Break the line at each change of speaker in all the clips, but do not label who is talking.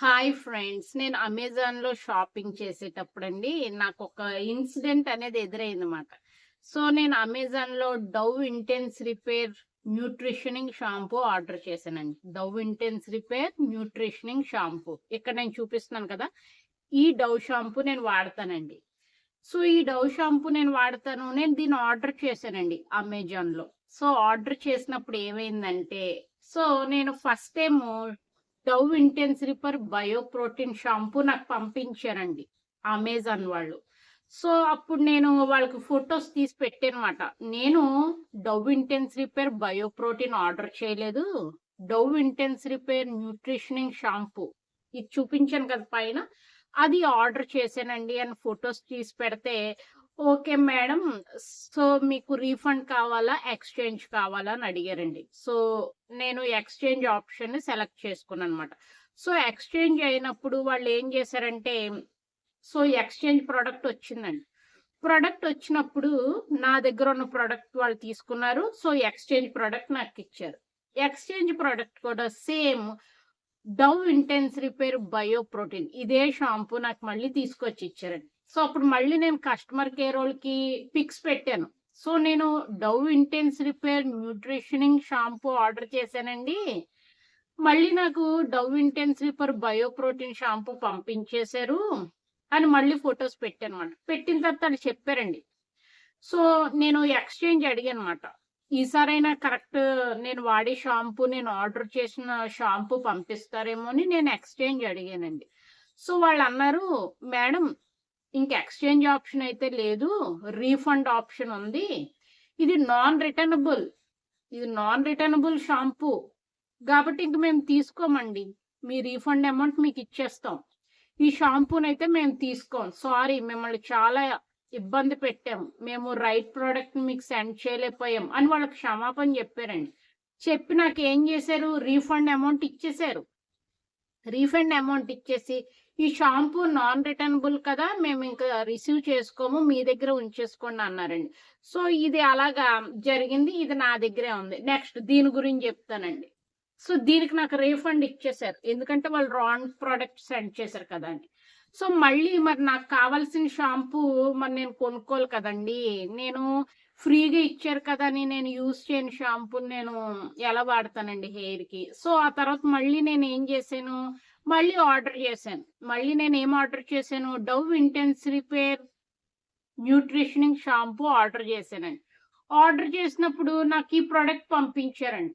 Hi friends నేను అమెజాన్లో shopping చేసేటప్పుడండి నాకు ఒక ఇన్సిడెంట్ అనేది ఎదురైందన్నమాట సో నేను అమెజాన్లో Dove intense repair nutritioning shampoo order చేశానండి. Dove intense repair nutritioning shampoo. ఇక్కడ నేను చూపిస్తున్నాను కదా ఈ డవ్ షాంపూ నేను వాడతానండి. సో ఈ డవ్ షాంపూ నేను వాడతాను నేను దీన్ని ఆర్డర్ చేశానండి అమెజాన్లో. సో ఆర్డర్ చేసినప్పుడు ఏమైందంటే సో నేను first time Dove intense repair bio protein shampoo నాకు పంపించారండి అమెజాన్ వాళ్ళు. సో అప్పుడు నేను వాళ్ళకి ఫొటోస్ తీసి పెట్టానమాట. నేను Dove intense repair bio protein order చేయలేదు. Dove intense repair nutritioning shampoo ఇది చూపించాను కదా పైన. అది ఆర్డర్ చేశానండి అని ఫొటోస్ తీసి పెడితే ఓకే మేడం. సో మీకు రీఫండ్ కావాలా? ఎక్స్చేంజ్ కావాలా? అని అడిగారండి. సో నేను ఎక్స్చేంజ్ ఆప్షన్ సెలెక్ట్ చేసుకున్నాను అనమాట సో ఎక్స్చేంజ్ అయినప్పుడు వాళ్ళు ఏం చేశారంటే సో ఎక్స్చేంజ్ ప్రోడక్ట్ వచ్చిందండి. ప్రోడక్ట్ వచ్చినప్పుడు నా దగ్గర ఉన్న ప్రోడక్ట్ వాళ్ళు తీసుకున్నారు. సో ఎక్స్చేంజ్ ప్రోడక్ట్ నాకు ఇచ్చారు. ఎక్స్చేంజ్ ప్రోడక్ట్ కూడా same Dove intense repair bio protein ఇదే షాంపూ నాకు మళ్ళీ తీసుకొచ్చి ఇచ్చారండి. సో అప్పుడు మళ్ళీ నేను కస్టమర్ కేర్ వాళ్ళకి పిక్స్ పెట్టాను. సో నేను Dove intense repair nutritioning shampoo order చేశానండి. మళ్ళీ నాకు Dove intense repair bio protein shampoo పంపించేశారు అని మళ్ళీ ఫొటోస్ పెట్టాను అనమాట పెట్టిన తర్వాత వాళ్ళు చెప్పారండి. సో నేను ఎక్స్చేంజ్ అడిగాను అనమాట ఈసారైనా కరెక్ట్ నేను వాడే షాంపూ నేను ఆర్డర్ చేసిన షాంపూ పంపిస్తారేమో అని నేను ఎక్స్చేంజ్ అడిగానండి. సో వాళ్ళు అన్నారు మేడం ఇంక ఎక్స్చేంజ్ ఆప్షన్ అయితే లేదు. రీఫండ్ ఆప్షన్ ఉంది. ఇది నాన్ రిటర్నబుల్ ఇది నాన్ రిటర్నబుల్ షాంపూ. కాబట్టి ఇంక మేము తీసుకోమండి. మీ రీఫండ్ అమౌంట్ మీకు ఇచ్చేస్తాం. ఈ షాంపూని అయితే మేము తీసుకోం. సారీ మిమ్మల్ని చాలా ఇబ్బంది పెట్టాం. మేము రైట్ ప్రోడక్ట్ మీకు సెండ్ చేయలేకపోయాం అని వాళ్ళకి క్షమాపణ చెప్పారండి. చెప్పి నాకు ఏం చేశారు? రీఫండ్ అమౌంట్ ఇచ్చేశారు. రీఫండ్ అమౌంట్ ఇచ్చేసి ఈ షాంపూ నాన్ రిటర్నబుల్ కదా మేము ఇంకా రిసీవ్ చేసుకోము మీ దగ్గర ఉంచేసుకోండి అన్నారండి. సో ఇది అలాగా జరిగింది ఇది నా దగ్గరే ఉంది. నెక్స్ట్ దీని గురించి చెప్తానండి. సో దీనికి నాకు రీఫండ్ ఇచ్చేసారు ఎందుకంటే వాళ్ళు రాంగ్ ప్రోడక్ట్ సెండ్ చేశారు అని సో మళ్ళీ మరి నాకు కావాల్సిన షాంపూ మరి నేను కొనుక్కోవాలి కదండి. నేను ఫ్రీగా ఇచ్చారు కదా అని నేను యూస్ చేయని షాంపూ నేను ఎలా వాడతానండి హెయిర్కి? సో ఆ తర్వాత మళ్ళీ నేను ఏం చేశాను? మళ్ళీ ఆర్డర్ చేశాను. మళ్ళీ నేను ఏం ఆర్డర్ చేశాను? Dove intense repair nutritioning shampoo order చేశానండి. ఆర్డర్ చేసినప్పుడు నాకు ఈ ప్రోడక్ట్ పంపించారండి.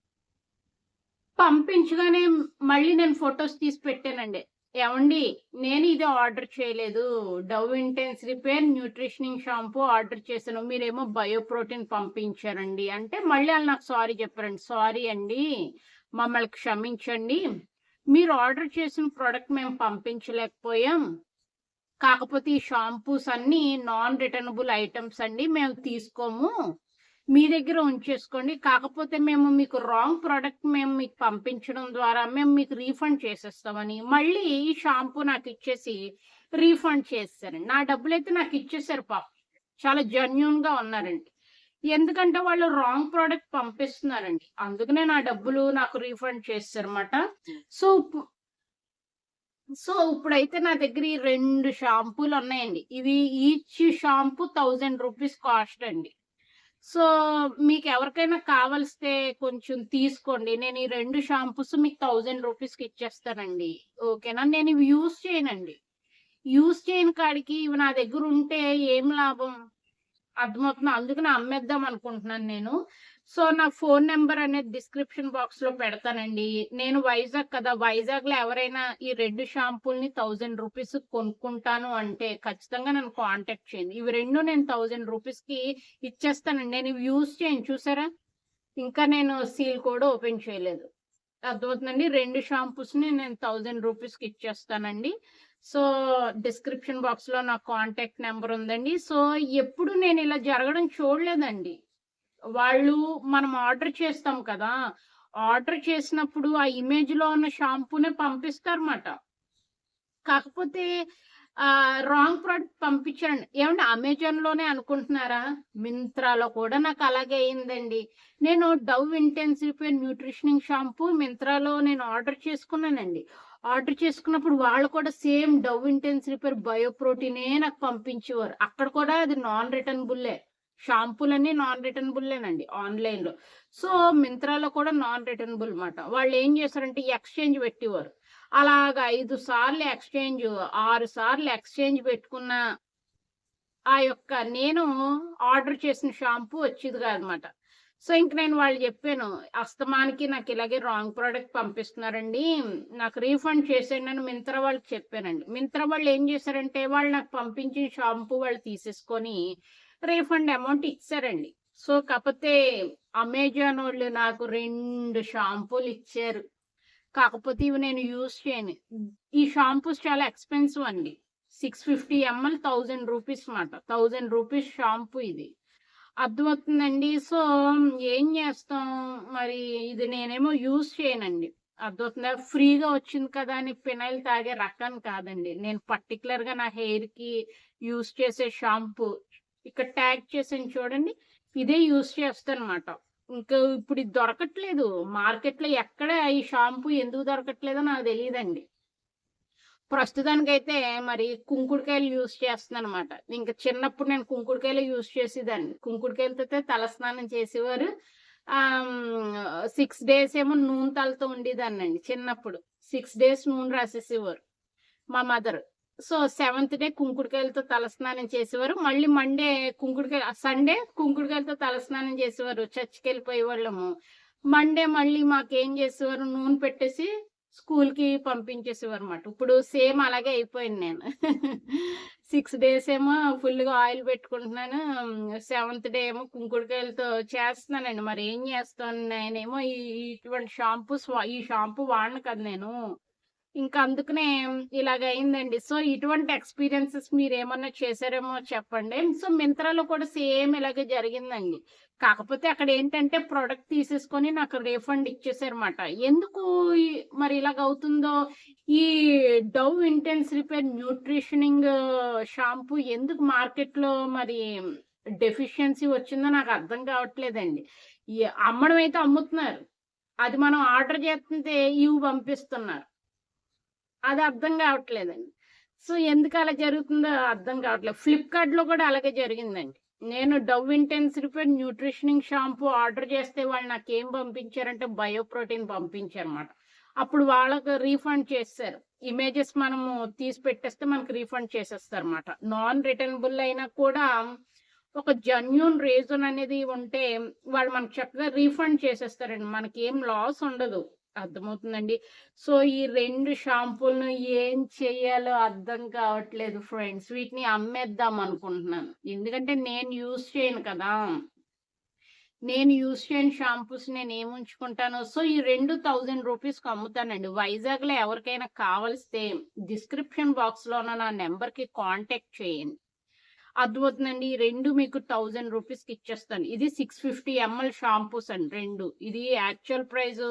పంపించగానే మళ్ళీ నేను ఫొటోస్ తీసి పెట్టానండి. ఏమండి నేను ఇది ఆర్డర్ చేయలేదు. Dove intense repair nutritioning shampoo order చేశాను. మీరేమో బయో ప్రోటీన్ పంపించారండి. అంటే మళ్ళీ వాళ్ళు నాకు సారీ చెప్పారండి. సారీ అండి మమ్మల్ని క్షమించండి. మీరు ఆర్డర్ చేసిన ప్రోడక్ట్ మేము పంపించలేకపోయాం. కాకపోతే ఈ షాంపూస్ అన్నీ నాన్ రిటర్నబుల్ ఐటమ్స్ అండి మేము తీసుకోము. మీ దగ్గర ఉంచేసుకోండి. కాకపోతే మేము మీకు రాంగ్ ప్రోడక్ట్ మేము మీకు పంపించడం ద్వారా మేము మీకు రీఫండ్ చేసేస్తామని మళ్ళీ ఈ షాంపూ నాకు ఇచ్చేసి రీఫండ్ చేస్తారండి. నా డబ్బులు అయితే నాకు ఇచ్చేసారు పాప. చాలా జెన్యున్గా ఉన్నారండి. ఎందుకంటే వాళ్ళు రాంగ్ ప్రోడక్ట్ పంపిస్తున్నారండి. అందుకనే నా డబ్బులు నాకు రీఫండ్ చేస్తారన్నమాట. సో సో ఇప్పుడైతే నా దగ్గర ఈ రెండు షాంపూలు ఉన్నాయండి. ఇవి each shampoo thousand rupees cost అండి. సో మీకు ఎవరికైనా కావలిస్తే కొంచెం తీసుకోండి. నేను ఈ రెండు షాంపూస్ మీకు థౌజండ్ రూపీస్కి ఇచ్చేస్తానండి. ఓకేనా? నేను ఇవి యూస్ చేయనండి. యూస్ చేయని కాడికి ఇవి నా దగ్గర ఉంటే ఏం లాభం? అర్థమవుతుంది? అందుకని అమ్మేద్దాం అనుకుంటున్నాను నేను. సో నా ఫోన్ నెంబర్ అనేది డిస్క్రిప్షన్ బాక్స్లో పెడతానండి. నేను వైజాగ్ కదా వైజాగ్లో ఎవరైనా ఈ రెండు షాంపూల్ని థౌజండ్ రూపీస్ కొనుక్కుంటాను అంటే ఖచ్చితంగా నన్ను కాంటాక్ట్ చేయండి. ఇవి రెండు నేను థౌజండ్ రూపీస్కి ఇచ్చేస్తానండి. నేను ఇవి యూజ్ చేయను చూసారా? ఇంకా నేను సీల్ కూడా ఓపెన్ చేయలేదు. అర్థమవుతుందండి? రెండు షాంపూస్ని నేను థౌజండ్ రూపీస్కి ఇచ్చేస్తానండి. సో డిస్క్రిప్షన్ బాక్స్లో నా కాంటాక్ట్ నెంబర్ ఉందండి. సో ఎప్పుడు నేను ఇలా జరగడం చూడలేదండి. వాళ్ళు మనం ఆర్డర్ చేస్తాం కదా ఆర్డర్ చేసినప్పుడు ఆ ఇమేజ్లో ఉన్న షాంపూనే పంపిస్తారన్నమాట. కాకపోతే రాంగ్ ప్రోడక్ట్ పంపించండి. ఏమంటే అమెజాన్లోనే అనుకుంటున్నారా? మింత్రాలో కూడా నాకు అలాగే అయిందండి. నేను డవ్ ఇంటెన్సివ్ న్యూట్రిషనింగ్ షాంపూ మింత్రాలో నేను ఆర్డర్ చేసుకున్నానండి. ఆర్డర్ చేసుకున్నప్పుడు వాళ్ళు కూడా same Dove intense repair bio ప్రోటీనే నాకు పంపించేవారు. అక్కడ కూడా అది నాన్ రిటర్నబుల్లే. షాంపూలన్నీ నాన్ రిటర్నబుల్లేనండి ఆన్లైన్లో. సో మింత్రాలో కూడా నాన్ రిటర్నబుల్ అనమాట వాళ్ళు ఏం చేస్తారంటే ఎక్స్చేంజ్ పెట్టేవారు. అలాగా ఐదు సార్లు ఎక్స్చేంజ్ ఆరు సార్లు ఎక్స్చేంజ్ పెట్టుకున్న ఆ యొక్క నేను ఆర్డర్ చేసిన షాంపూ వచ్చేది కాదనమాట సో ఇంక నేను వాళ్ళు చెప్పాను అస్తమానికి నాకు ఇలాగే రాంగ్ ప్రోడక్ట్ పంపిస్తున్నారండి నాకు రీఫండ్ చేసేయండి అని మింత్రా వాళ్ళకి చెప్పానండి మింత్రా వాళ్ళు ఏం చేశారంటే వాళ్ళు నాకు పంపించిన షాంపూ వాళ్ళు తీసేసుకొని రీఫండ్ అమౌంట్ ఇచ్చారండి. సో కాకపోతే అమెజాన్ వాళ్ళు నాకు రెండు షాంపూలు ఇచ్చారు. కాకపోతే ఇవి నేను యూజ్ చేయను. ఈ షాంపూస్ చాలా ఎక్స్పెన్సివ్ అండి. Six fifty ML thousand rupees మాట. థౌజండ్ రూపీస్ షాంపూ ఇది. అర్థమవుతుందండి. సో ఏం చేస్తాం? మరి ఇది నేనేమో యూజ్ చేయనండి. అర్థమవుతుందా? ఫ్రీగా వచ్చింది కదా అని ఫినైల్ తాగే రకం కాదండి. నేను పర్టికులర్గా నా హెయిర్కి యూజ్ చేసే షాంపూ ఇక్కడ ట్యాగ్ చేసాను చూడండి. ఇదే యూజ్ చేస్తాను అనమాట ఇంకా ఇప్పుడు ఇది దొరకట్లేదు. మార్కెట్లో ఎక్కడ ఈ షాంపూ ఎందుకు దొరకట్లేదో నాకు తెలియదండి. ప్రస్తుతానికైతే మరి కుంకుడుకాయలు యూజ్ చేస్తున్నాను అనమాట ఇంకా చిన్నప్పుడు నేను కుంకుడుకాయలు యూజ్ చేసేదాన్ని. కుంకుడుకాయలతో తలస్నానం చేసేవారు. సిక్స్ డేస్ ఏమో నూనె తలతో ఉండేదాన్ని అండి చిన్నప్పుడు. సిక్స్ డేస్ నూనె రాసేసేవారు మా మదర్. సో సెవెంత్ డే కుంకుడుకాయలతో తలస్నానం చేసేవారు. మళ్ళీ మండే కుంకుడుకాయ సండే కుంకుడుకాయలతో తలస్నానం చేసేవారు. చర్చికి వెళ్ళిపోయే వాళ్ళము మండే మళ్ళీ మాకేం చేసేవారు? నూనె పెట్టేసి స్కూల్కి పంపించేసేవారు అనమాట ఇప్పుడు సేమ్ అలాగే అయిపోయింది నేను. సిక్స్ డేస్ ఏమో ఫుల్గా ఆయిల్ పెట్టుకుంటున్నాను. సెవెంత్ డే ఏమో కుంకుడుకాయలతో చేస్తున్నానండి. మరి ఏం చేస్తాను నేనేమో ఇటువంటి షాంపూస్ ఈ షాంపూ వాడను కదా నేను. ఇంకా అందుకనే ఇలాగ అయిందండి సో ఇటువంటి ఎక్స్పీరియన్సెస్ మీరు ఏమన్నా చేశారేమో చెప్పండి. సో మింత్రాలో కూడా సేమ్ ఇలాగే జరిగిందండి. కాకపోతే అక్కడ ఏంటంటే ప్రోడక్ట్ తీసేసుకొని నాకు రీఫండ్ ఇచ్చేసారన్నమాట. ఎందుకు మరి ఇలాగ అవుతుందో ఈ Dove intense repair nutritioning shampoo ఎందుకు మార్కెట్లో మరి డెఫిషియన్సీ వచ్చిందో నాకు అర్థం కావట్లేదండి. అమ్మడం అయితే అమ్ముతున్నారు. అది మనం ఆర్డర్ చేస్తుంటే ఇవి పంపిస్తున్నారు. అది అర్థం కావట్లేదండి. సో ఎందుకు అలా జరుగుతుందో అర్థం కావట్లేదు. ఫ్లిప్కార్ట్లో కూడా అలాగే జరిగిందండి. నేను Dove intense nutritioning shampoo order చేస్తే వాళ్ళు నాకు ఏం పంపించారంటే బయో ప్రోటీన్ పంపించారన్నమాట. అప్పుడు వాళ్ళకి రీఫండ్ చేస్తారు. ఇమేజెస్ మనము తీసి పెట్టేస్తే మనకి రీఫండ్ చేసేస్తారు అనమాట నాన్ రిటర్నబుల్ అయినా కూడా ఒక జెన్యున్ రీజన్ అనేది ఉంటే వాళ్ళు మనకు చక్కగా రీఫండ్ చేసేస్తారండి. మనకి ఏం లాస్ ఉండదు. అర్థమవుతుందండి. సో ఈ రెండు షాంపూలను ఏం చేయాలో అర్థం కావట్లేదు ఫ్రెండ్స్. వీటిని అమ్మేద్దాం అనుకుంటున్నాను. ఎందుకంటే నేను యూజ్ చేయను కదా. నేను యూజ్ చేయని షాంపూస్ నేను ఏముంచుకుంటాను సో ఈ రెండు థౌజండ్ రూపీస్కి అమ్ముతానండి. వైజాగ్లో ఎవరికైనా కావలిస్తే డిస్క్రిప్షన్ బాక్స్లోన నా నెంబర్కి కాంటాక్ట్ చేయండి. అర్థమవుతుందండి ఈ రెండు మీకు థౌజండ్ రూపీస్కి ఇచ్చేస్తాను. ఇది సిక్స్ ఫిఫ్టీ ఎంఎల్ షాంపూస్ అండి రెండు. ఇది actual price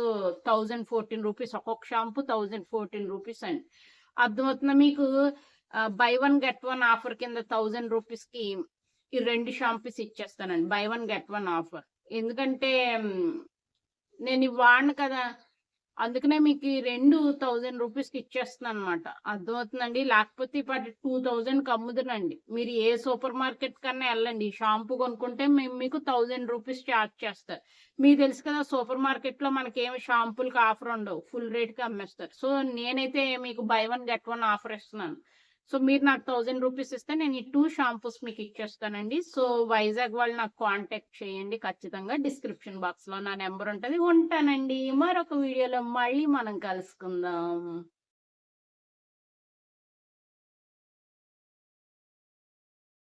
thousand fourteen rupees. ఒక్కొక్క షాంపూ థౌజండ్ ఫోర్టీన్ రూపీస్ అండి. అర్థమవుతుందా మీకు buy one get one offer కింద థౌజండ్ రూపీస్కి ఈ రెండు shampoos ఇచ్చేస్తానండి. Buy one get one offer. ఎందుకంటే నేను ఇవి కదా అందుకనే మీకు ఈ రెండు థౌజండ్ రూపీస్కి ఇచ్చేస్తున్నాను అనమాట అర్థమవుతుందండి? లేకపోతే ఇప్పటి టూ థౌజండ్కి అమ్ముదునండి మీరు ఏ సూపర్ మార్కెట్ కన్నా వెళ్ళండి. షాంపూ కొనుక్కుంటే మేము మీకు థౌజండ్ రూపీస్ ఛార్జ్ చేస్తారు. మీకు తెలుసు కదా సూపర్ మార్కెట్లో మనకి ఏమి షాంపూలకి ఆఫర్ ఉండవు. ఫుల్ రేట్కి అమ్మేస్తారు. సో నేనైతే మీకు buy one get one offer ఇస్తున్నాను. సో మీరు నాకు థౌజండ్ రూపీస్ ఇస్తే నేను ఈ టూ షాంపూస్ మీకు ఇచ్చేస్తానండి. సో వైజాగ్ వాళ్ళు నాకు కాంటాక్ట్ చేయండి ఖచ్చితంగా డిస్క్రిప్షన్ బాక్స్లో నా నెంబర్ ఉంటుంది ఉంటానండి. మరొక వీడియోలో మళ్ళీ మనం కలుసుకుందాం.